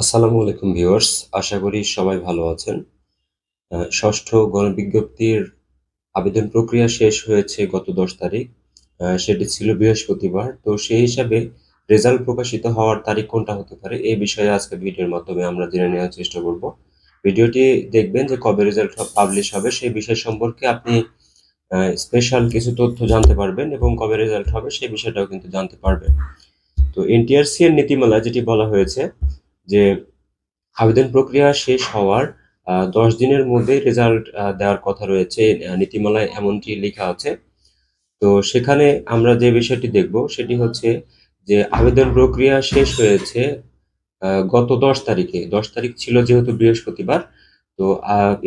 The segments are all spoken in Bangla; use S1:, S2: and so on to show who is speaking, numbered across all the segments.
S1: আসসালামু আলাইকুম ভিউয়ার্স, আশা করি সবাই ভালো আছেন। ষষ্ঠ গণবিজ্ঞপ্তির আবেদন প্রক্রিয়া শেষ হয়েছে গত দশ তারিখ। সেটি ছিল বৃহস্পতিবার। তো সেই হিসাবে রেজাল্ট প্রকাশিত হওয়ার তারিখ কোনটা হতে পারে এই বিষয়ে আজকে ভিডিওর মাধ্যমে আমরা জেনে নেওয়ার চেষ্টা করব। ভিডিওটি দেখবেন যে কবে রেজাল্ট পাবলিশ হবে সেই বিষয় সম্পর্কে আপনি স্পেশাল কিছু তথ্য জানতে পারবেন এবং কবে রেজাল্ট হবে সেই বিষয়টাও কিন্তু জানতে পারবেন। তো এনটিআরসি এর নীতিমালা যেটি বলা হয়েছে যে আবেদন প্রক্রিয়া শেষ হওয়ার দশ দিনের মধ্যে রেজাল্ট দেওয়ার কথা রয়েছে নীতিমালায় এমনটি লেখা আছে। তো সেখানে আমরা যে বিষয়টি দেখব সেটি হচ্ছে যে আবেদন প্রক্রিয়া শেষ হয়েছে গত দশ তারিখে। দশ তারিখ ছিল যেহেতু বৃহস্পতিবার, তো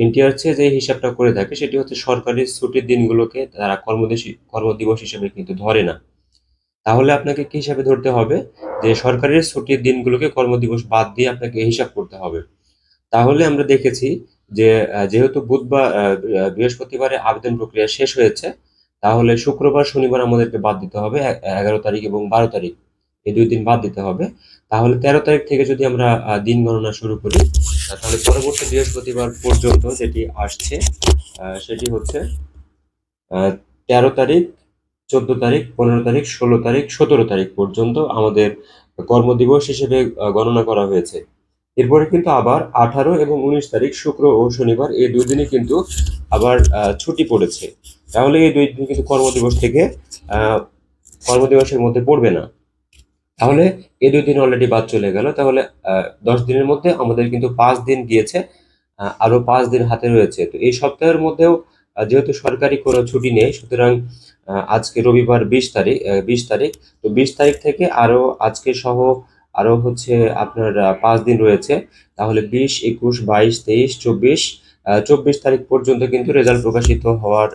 S1: এনটিআরসি যে হিসাবটা করে থাকে সেটি হচ্ছে সরকারি ছুটির দিনগুলোকে তারা কর্মদিবস কর্মদিবস হিসেবে কিন্তু ধরে না। তাহলে আপনাকে কি হিসাবে ধরতে হবে? যে সরকারি ছুটির দিনগুলোকে কর্মদিবস বাদ দিয়ে আপনাকে হিসাব করতে হবে। তাহলে আমরা দেখেছি যে যেহেতু বুধবার বৃহস্পতিবারে আবেদন প্রক্রিয়া শেষ হয়েছে, তাহলে শুক্রবার, শনিবার আমাদেরকে বাদ দিতে হবে এগারো তারিখ এবং বারো তারিখ। এই দুই দিন বাদ দিতে হবে। তাহলে তেরো তারিখ থেকে যদি আমরা দিন গণনা শুরু করি তাহলে পরবর্তী বৃহস্পতিবার পর্যন্ত যেটি আসছে সেটি হচ্ছে তেরো তারিখ চোদ্দ তারিখ পনেরো তারিখ ষোলো তারিখ সতেরো তারিখ পর্যন্ত আমাদের কর্মদিবস হিসেবে গণনা করা হয়েছে। এরপরে কিন্তু আবার আঠারো এবং উনিশ তারিখ শুক্র ও শনিবার এই দুই দিনে কিন্তু আবার ছুটি পড়েছে। তাহলে এই দুই দিন কিন্তু কর্মদিবস থেকে কর্মদিবসের মধ্যে পড়বে না। তাহলে এই দুই দিন অলরেডি বাদ চলে গেল। তাহলে দশ দিনের মধ্যে আমাদের কিন্তু পাঁচ দিন গিয়েছে আহ, আরও পাঁচ দিন হাতে রয়েছে। তো এই সপ্তাহের মধ্যেও যেহেতু সরকারি কোনো ছুটি নেই, সুতরাং আজকে রবিবার বিশ তারিখ বিশ তারিখ। তো বিশ তারিখ থেকে আরও আজকে সহ আরও হচ্ছে আপনার পাঁচ দিন রয়েছে। তাহলে বিশ, একুশ, বাইশ, তেইশ, চব্বিশ চব্বিশ তারিখ পর্যন্ত কিন্তু রেজাল্ট প্রকাশিত হওয়ার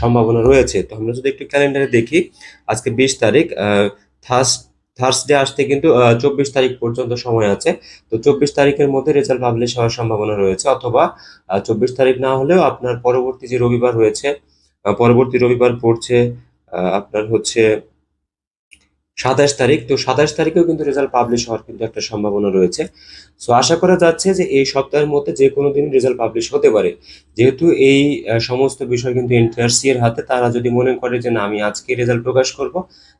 S1: সম্ভাবনা রয়েছে। তো আমরা যদি একটু ক্যালেন্ডারে দেখি, আজকে বিশ তারিখ থার্স থার্সডে আসতে কিন্তু চব্বিশ তারিখ পর্যন্ত সময় আছে। তো চব্বিশ তারিখের মধ্যে রেজাল্ট পাবলিশ হওয়ার সম্ভাবনা রয়েছে অথবা চব্বিশ তারিখ না হলেও আপনার পরবর্তী যে রবিবার রয়েছে পরবর্তী রবিবার পড়ছে আপনার হচ্ছে সাতাশ তারিখ, তো সাতাশ তারিখেও কিন্তু রেজাল্ট পাবলিশ হওয়ার কিন্তু একটা সম্ভাবনা রয়েছে। সো আশা করা যাচ্ছে যে এই সপ্তাহের মধ্যে যে কোনো দিন রেজাল্ট পাবলিশ হতে পারে। যেহেতু এই সমস্ত বিষয় কিন্তু এনটিআরসি এর হাতে, তারা যদি মনে করে যে না, আমি আজকে রেজাল্ট প্রকাশ করব,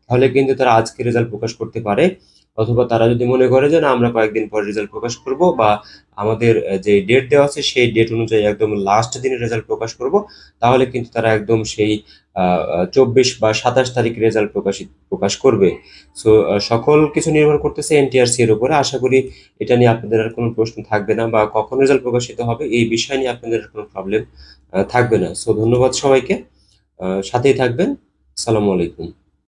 S1: তাহলে কিন্তু তারা আজকে রেজাল্ট প্রকাশ করতে পারে। অথবা তারা যদি মনে করে যে না, আমরা কয়েকদিন পর রেজাল্ট প্রকাশ করব বা আমাদের যে ডেট দেওয়া আছে সেই ডেট অনুযায়ী একদম লাস্ট দিনে রেজাল্ট প্রকাশ করব, তাহলে কিন্তু তারা একদম সেই চব্বিশ বা সাতাশ তারিখ রেজাল্ট প্রকাশিত, প্রকাশ করবে। সো সকল কিছু নির্ভর করতেছে এনটিআরসি এর উপরে। আশা করি এটা নিয়ে আপনাদের আর কোনো প্রশ্ন থাকবে না বা কখন রেজাল্ট প্রকাশিত হবে এই বিষয় নিয়ে আপনাদের কোনো প্রবলেম থাকবে না। সো ধন্যবাদ সবাইকে। সাথেই থাকবেন। আসসালামু আলাইকুম।